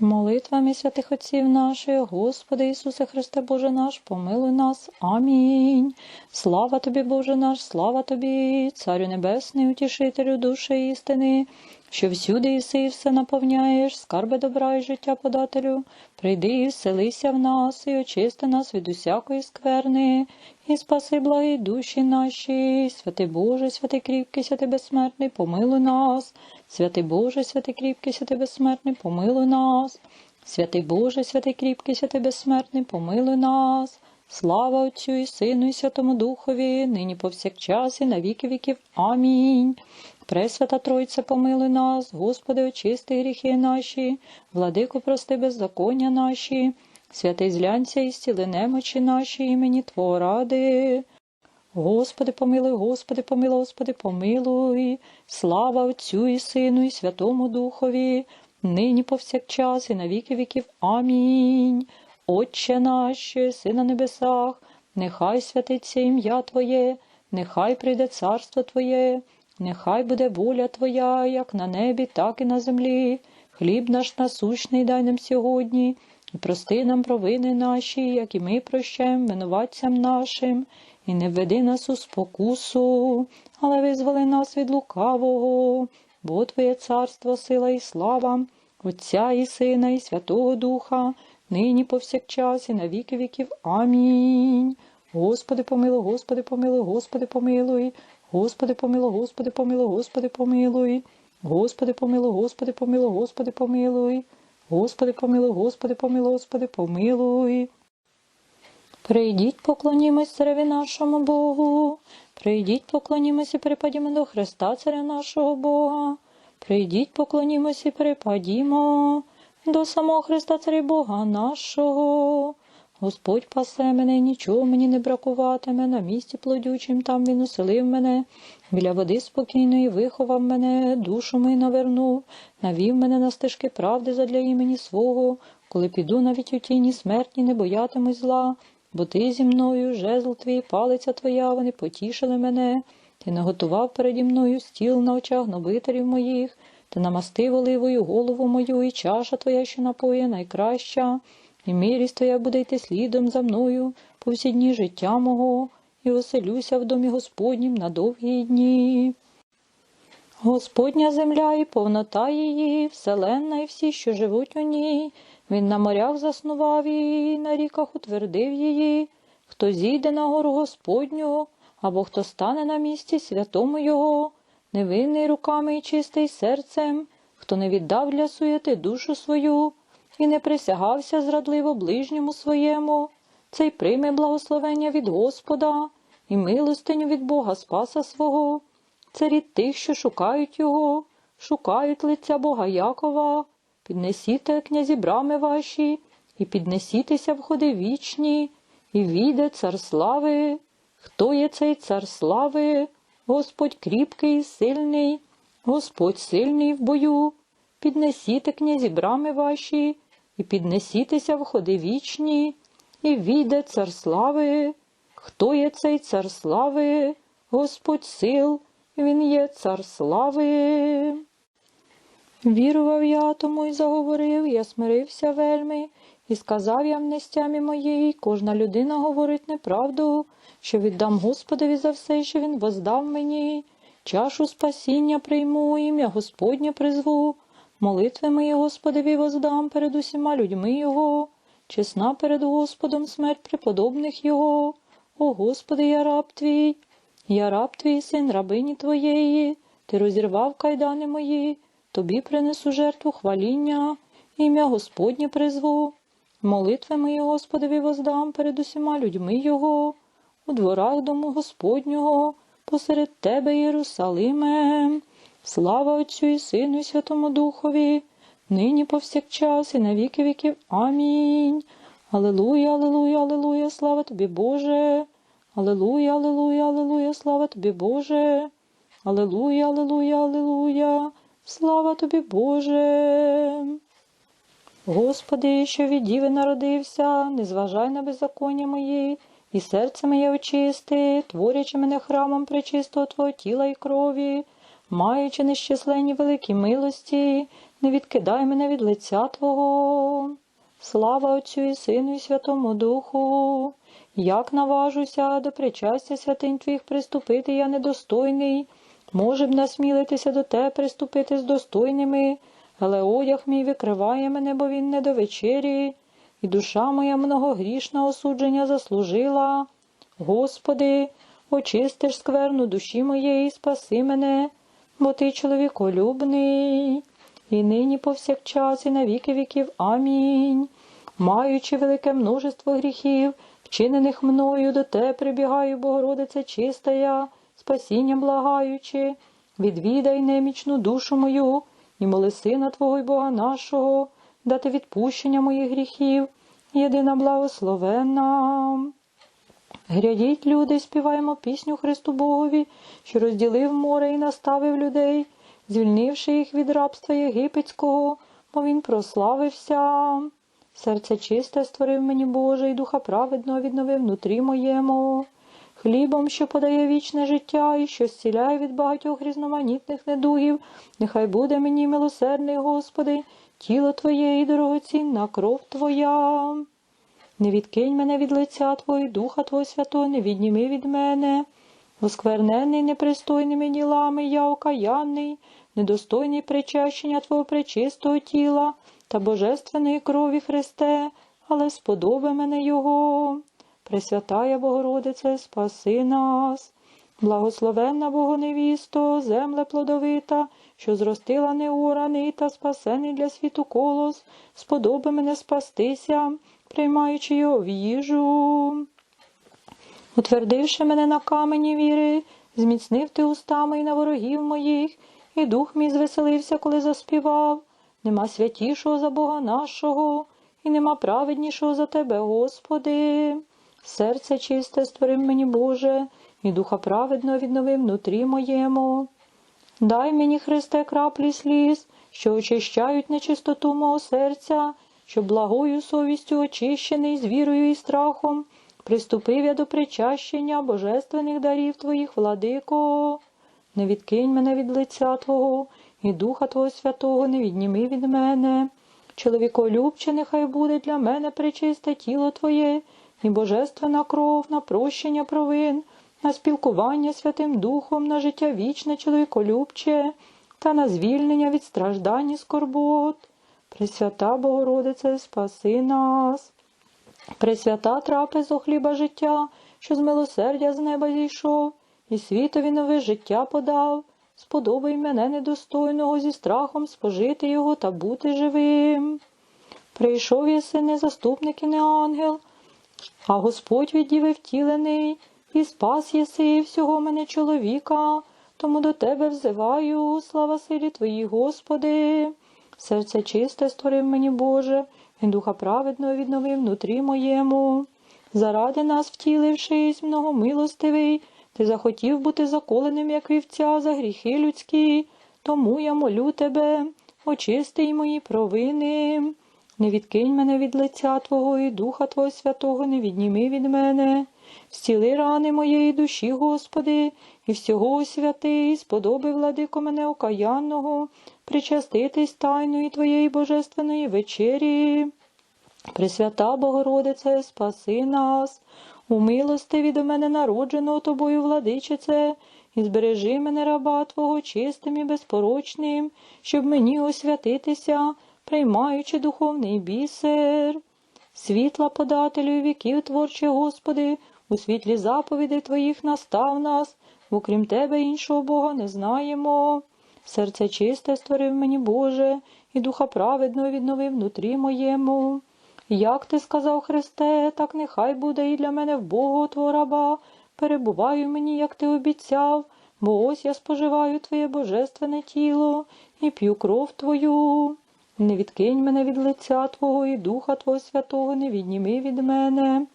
Молитвами святих Отців наших, Господи Ісусе Христе Боже наш, помилуй нас. Амінь. Слава тобі, Боже наш, слава тобі, Царю Небесний, утішителю душі істини, що всюди іси і все наповняєш, скарби добра і життя подателю. Прийди і вселися в нас, і очисти нас від усякої скверни, і спаси благі душі наші, святий Боже, святий кріпкий, святий безсмертний, помилуй нас. Святий Боже, святий кріпкий, святий безсмертний, помилуй нас. Святий Боже, святий кріпкий, святий безсмертний, помилуй нас. Слава Отцю і Сину, і Святому Духові, нині повсякчас, і на віки віків. Амінь. Пресвята Тройця, помилуй нас, Господи, очисти гріхи наші, владико, прости беззаконня наші, святий злянця і стіли немочі наші, імені Твого ради. Господи, помилуй, Господи, помилуй, Господи, помилуй. Слава Отцю і Сину, і Святому Духові, нині повсякчас, і на віки віків. Амінь. Отче наш, єси на небесах, нехай святиться ім'я Твоє, нехай прийде царство Твоє, нехай буде воля Твоя, як на небі, так і на землі. Хліб наш насущний дай нам сьогодні, і прости нам провини наші, як і ми прощаємо винуватцям нашим, і не введи нас у спокусу, але визволи нас від лукавого, бо Твоє царство, сила і слава, Отця і Сина, і Святого Духа, нині повсякчас, і на віки віків. Амінь. Господи, помилуй, Господи, помилуй, Господи, помилуй, Господи, помилуй, Господи, помилуй, Господи, помилуй, Господи, помилуй, Господи, помилуй, Господи, помилуй, Господи, помилуй, Господи, помилуй, Господи, помилуй. Прийдіть, поклонімось цареві нашому Богу. Прийдіть, поклонімось і припадімо до Христа, царя нашого Бога. Прийдіть, поклонімось і припадімо до самого Христа, царя Бога нашого. Господь пасе мене, нічого мені не бракуватиме, на місці плодючим там він уселив мене, біля води спокійної виховав мене, душу мою навернув, навів мене на стежки правди задля імені свого, коли піду навіть у тіні смертні, не боятимусь зла, бо ти зі мною, жезл твій, палиця твоя, вони потішили мене. Ти наготував переді мною стіл на очах нобителів моїх, ти намастив оливою голову мою, і чаша твоя, що напоє, найкраща, і милість твоя буде йти слідом за мною по всі дні життя мого, і оселюся в домі Господнім на довгі дні. Господня земля і повнота її, вселенна і всі, що живуть у ній. Він на морях заснував її, на ріках утвердив її. Хто зійде на гору Господню, або хто стане на місці святому Його, невинний руками і чистий серцем, хто не віддав для суєти душу свою і не присягався зрадливо ближньому своєму, цей прийме благословення від Господа і милостиню від Бога Спаса свого. Це рід тих, що шукають його, шукають лиця Бога Якова, піднесіте, князі брами ваші, і піднесітеся в ходи вічні, і війде цар слави. Хто є цей цар слави? Господь кріпкий і сильний, Господь сильний в бою. Піднесіте, князі брами ваші, і піднесітеся в ходи вічні, і війде цар слави. Хто є цей цар слави? Господь сил, він є цар слави. Вірував я тому й заговорив, я смирився вельми, і сказав я мнестямі моїй, кожна людина говорить неправду, що віддам Господові за все, що він воздав мені. Чашу спасіння прийму, ім'я Господнє призву, молитви мої Господові воздам перед усіма людьми Його, чесна перед Господом смерть преподобних Його. О Господи, я раб твій, я раб твій син, рабині твоєї, ти розірвав кайдани мої, тобі принесу жертву хваління, ім'я Господнє призву. Молитви мої Господові воздам перед усіма людьми Його, у дворах дому Господнього, посеред тебе, Єрусалиме. Слава Отцю і Сину, і Святому Духові, нині повсякчас, і на віки віків. Амінь. Аллилуйя, аллилуйя, аллилуйя, слава тобі, Боже. Аллилуйя, аллилуйя, аллилуйя, слава тобі, Боже. Аллилуйя, аллилуйя, аллилуйя, слава тобі, Боже. Господи, що від діви народився, не зважай на беззаконня мої, і серце моє очисти, творячи мене храмом пречистого Твого тіла і крові, маючи нещисленні великі милості, не відкидай мене від лиця Твого. Слава Отцю і Сину, і Святому Духу, як наважуся до причастя святинь Твоїх приступити, я недостойний, може б насмілитися до Те приступити з достойними, але одяг мій викриває мене, бо він не до вечері, і душа моя многогрішна осудження заслужила. Господи, очистиш скверну душі моєї, спаси мене, бо ти чоловіколюбний, і нині повсякчас, і на віки віків. Амінь. Маючи велике множество гріхів, вчинених мною, до те прибігаю, Богородице чистая, спасіння благаючи, відвідай немічну душу мою, і моли сина Твого й Бога нашого, дати відпущення моїх гріхів, єдина благословенна. Грядіть, люди, співаємо пісню Христу Богові, що розділив море і наставив людей, звільнивши їх від рабства єгипетського, бо він прославився. Серце чисте створив мені Боже, і духа праведного відновив внутрі моєму. Хлібом, що подає вічне життя і що зціляє від багатьох різноманітних недугів, нехай буде мені милосердний, Господи, тіло Твоє і дорогоцінна кров Твоя. Не відкинь мене від лиця Твого, і Духа Твого Святого, не відніми від мене. Осквернений непристойними ділами, я окаянний, недостойний причащення Твого пречистого тіла та божественної крові Христе, але сподоби мене Його. Пресвятая Богородице, спаси нас. Благословенна Богоневісто, земле плодовита, що зростила неораний та спасений для світу колос, сподоби мене спастися, приймаючи його в їжу. Утвердивши мене на камені віри, зміцнив ти устами і на ворогів моїх, і дух мій звеселився, коли заспівав. Нема святішого за Бога нашого, і нема праведнішого за тебе, Господи. Серце чисте створив мені, Боже, і духа праведного відновив внутрі моєму. Дай мені, Христе, краплі сліз, що очищають нечистоту мого серця, щоб благою совістю очищений з вірою і страхом, приступив я до причащення божественних дарів Твоїх, владико. Не відкинь мене від лиця Твого, і Духа Твого Святого не відніми від мене. Чоловіколюбче, нехай буде для мене причисте тіло Твоє, і божественна кров на прощення провин, на спілкування Святим Духом, на життя вічне, чоловіколюбче, та на звільнення від страждань і скорбот. Пресвята Богородице, спаси нас. Пресвята трапезо хліба життя, що з милосердя з неба зійшов, і світові нове життя подав. Сподобай мене недостойного зі страхом спожити його та бути живим. Прийшов єси не заступник і не ангел, а Господь від діви втілений, і спас єси всього мене чоловіка, тому до тебе взиваю, слава силі Твоїй, Господи. Серце чисте створив мені, Боже, і духа праведного відновив внутрі моєму. Заради нас, втілившись, многомилостивий, ти захотів бути заколеним, як вівця, за гріхи людські, тому я молю тебе, очисти мої провини. Не відкинь мене від лиця Твого і Духа Твого Святого не відніми від мене. Зціли рани моєї душі, Господи, і всього святий, сподоби, владико мене окаянного, причаститись тайної Твоєї божественної вечері. Пресвята Богородице, спаси нас, у милости від мене народженого тобою, владичице, і збережи мене раба Твого чистим і безпорочним, щоб мені освятитися, приймаючи духовний бісер. Світла подателю віків, творче, Господи, у світлі заповідей Твоїх настав нас, бо крім Тебе іншого Бога не знаємо. Серце чисте створив мені, Боже, і духа праведного відновив внутрі моєму. Як ти сказав Христе, так нехай буде і для мене в Богу Твого раба. Перебуваю мені, як ти обіцяв, бо ось я споживаю Твоє божественне тіло і п'ю кров Твою. Не відкинь мене від лиця Твого і Духа Твого Святого, не відніми від мене.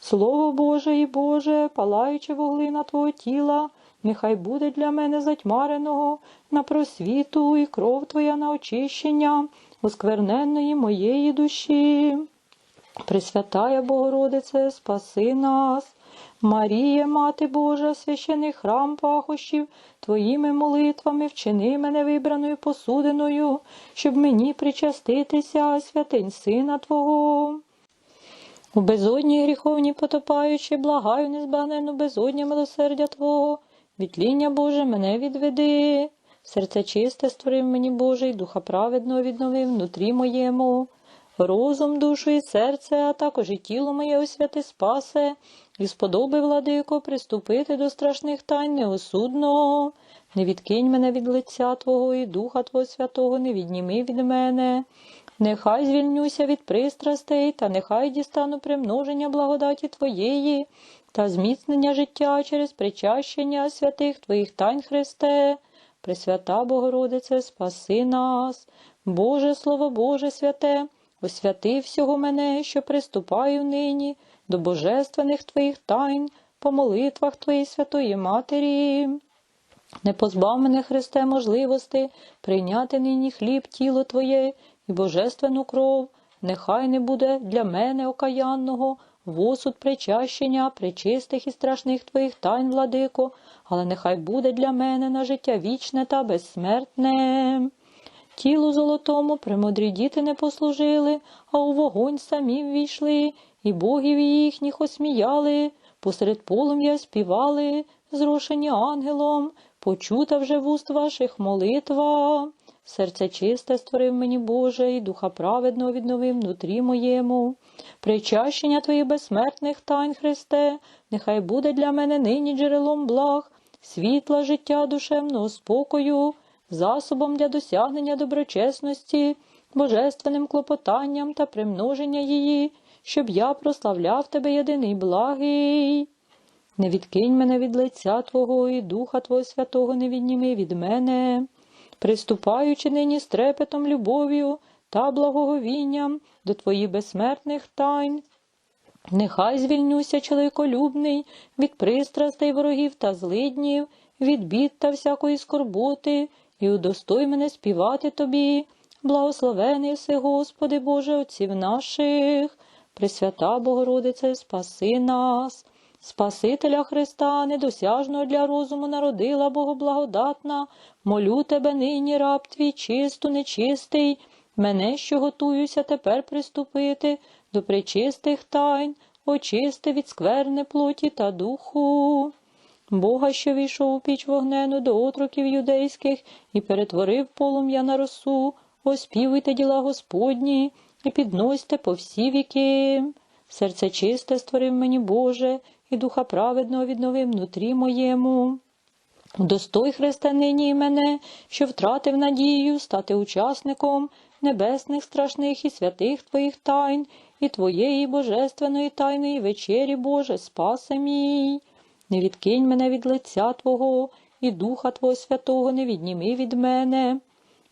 Слово Боже і Боже, палаючи вуглина Твого тіла, нехай буде для мене затьмареного на просвіту і кров Твоя на очищення, оскверненної моєї душі. Пресвятая Богородице, спаси нас. Марія, Мати Божа, священий храм пахощів, Твоїми молитвами вчини мене вибраною посудиною, щоб мені причаститися святинь Сина Твого. У безодні гріховні потопаючи, благаю незбагненну безодня милосердя Твого, відління Боже, мене відведи. Серце чисте створив мені Боже, і духа праведного відновив внутрі моєму. Розум, душу і серце, а також і тіло моє освяти спасе, і сподоби, владико, приступити до страшних тайн неосудного. Не відкинь мене від лиця Твого і Духа Твого Святого, не відніми від мене. Нехай звільнюся від пристрастей, та нехай дістану примноження благодаті Твоєї та зміцнення життя через причащення святих Твоїх тайн Христе. Пресвята Богородице, спаси нас, Боже Слово Боже святе, освяти всього мене, що приступаю нині до божественних Твоїх тайн по молитвах Твоєї Святої Матері. Не позбав мене, Христе, можливості прийняти нині хліб, тіло Твоє і божественну кров, нехай не буде для мене окаянного, восуд причащення, причистих і страшних Твоїх тайн, владико, але нехай буде для мене на життя вічне та безсмертне. Тілу золотому премудрі діти не послужили, а у вогонь самі ввійшли, і богів їхніх осміяли, посеред полум'я співали, зрошені ангелом, почута вже в уст ваших молитва. Серце чисте створив мені Боже, і духа праведного відновив внутрі моєму. Причащення Твоїх безсмертних тайн, Христе, нехай буде для мене нині джерелом благ, світла життя душевного спокою, засобом для досягнення доброчесності, божественним клопотанням та примноження її, щоб я прославляв Тебе єдиний благий. Не відкинь мене від лиця Твого і Духа Твого Святого не відніми від мене, приступаючи нині з трепетом, любов'ю та благоговінням до Твоїх безсмертних тайн. Нехай звільнюся, чоловіколюбний, від пристрастей ворогів та злиднів, від бід та всякої скорботи, і удостой мене співати Тобі, благословений си, Господи Боже, Отців наших, Пресвята Богородице, спаси нас. Спасителя Христа, недосяжного для розуму народила Богоблагодатна, молю тебе нині, раб твій чисту, нечистий, мене, що готуюся тепер приступити до причистих тайн, очисти від скверни плоті та духу. Бога, що війшов у піч вогнену до отроків юдейських і перетворив полум'я на росу, оспівуйте діла Господні і підносьте по всі віки. Серце чисте створив мені Боже, і духа праведного відновив внутрі моєму. Достой Христа нині мене, що втратив надію стати учасником небесних страшних і святих Твоїх тайн, і Твоєї божественної тайної вечері, Боже, спасе мій. Не відкинь мене від лиця Твого, і Духа Твого Святого не відніми від мене.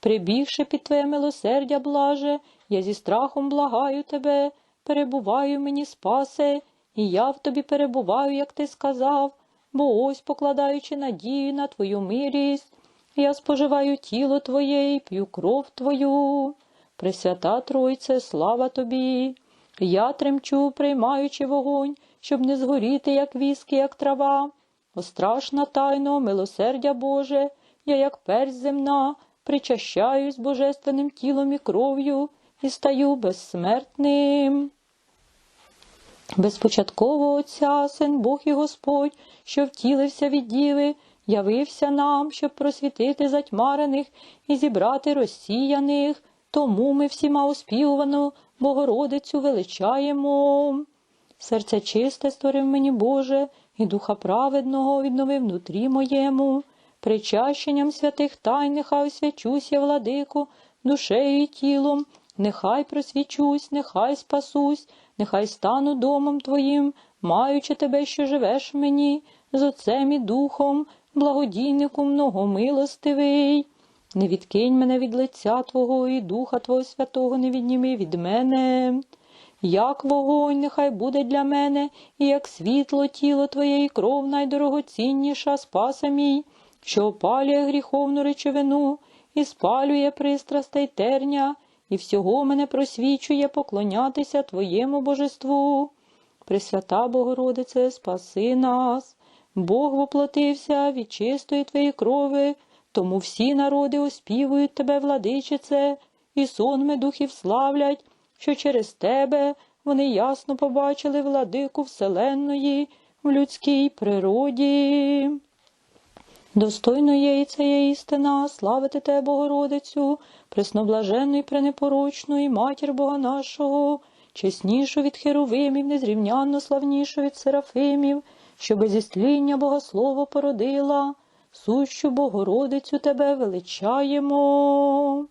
Прибігши під Твоє милосердя, блаже, я зі страхом благаю Тебе, перебуваю мені спасе, і я в тобі перебуваю, як ти сказав, бо ось, покладаючи надію на Твою милість, я споживаю тіло Твоє і п'ю кров Твою. Пресвята Тройце, слава тобі. Я тремчу, приймаючи вогонь, щоб не згоріти, як віски, як трава. О страшна тайно, милосердя Боже, я, як персь земна, причащаюсь божественним тілом і кров'ю і стаю безсмертним. Безпочатково Отця, Син Бог і Господь, що втілився від діви, явився нам, щоб просвітити затьмарених і зібрати розсіяних, тому ми всіма оспівувану Богородицю величаємо. Серце чисте створив мені Боже, і духа праведного відновив внутрі моєму. Причащенням святих тайн нехай я, владику, душею і тілом, нехай просвічусь, нехай спасусь, нехай стану домом Твоїм, маючи тебе, що живеш мені, з Отцем і Духом, благодійнику многомилостивий. Не відкинь мене від лиця Твого і Духа Твого Святого не відніми від мене. Як вогонь, нехай буде для мене, і як світло тіло Твоє і кров найдорогоцінніша, спаса мій, що опалює гріховну речовину і спалює пристрастей терня, і всього мене просвічує поклонятися Твоєму божеству. Пресвята Богородице, спаси нас. Бог воплотився від чистої Твоєї крови, тому всі народи оспівують Тебе, владичице, і сонми духів славлять, що через Тебе вони ясно побачили владику Вселенної в людській природі. Достойно є і це істина, славити Те, Богородицю, пресноблаженну і пренепорочну, і матір Бога нашого, чеснішу від херовимів, незрівнянно славнішу від серафимів, що без істління Богослово породила, сущу Богородицю Тебе величаємо.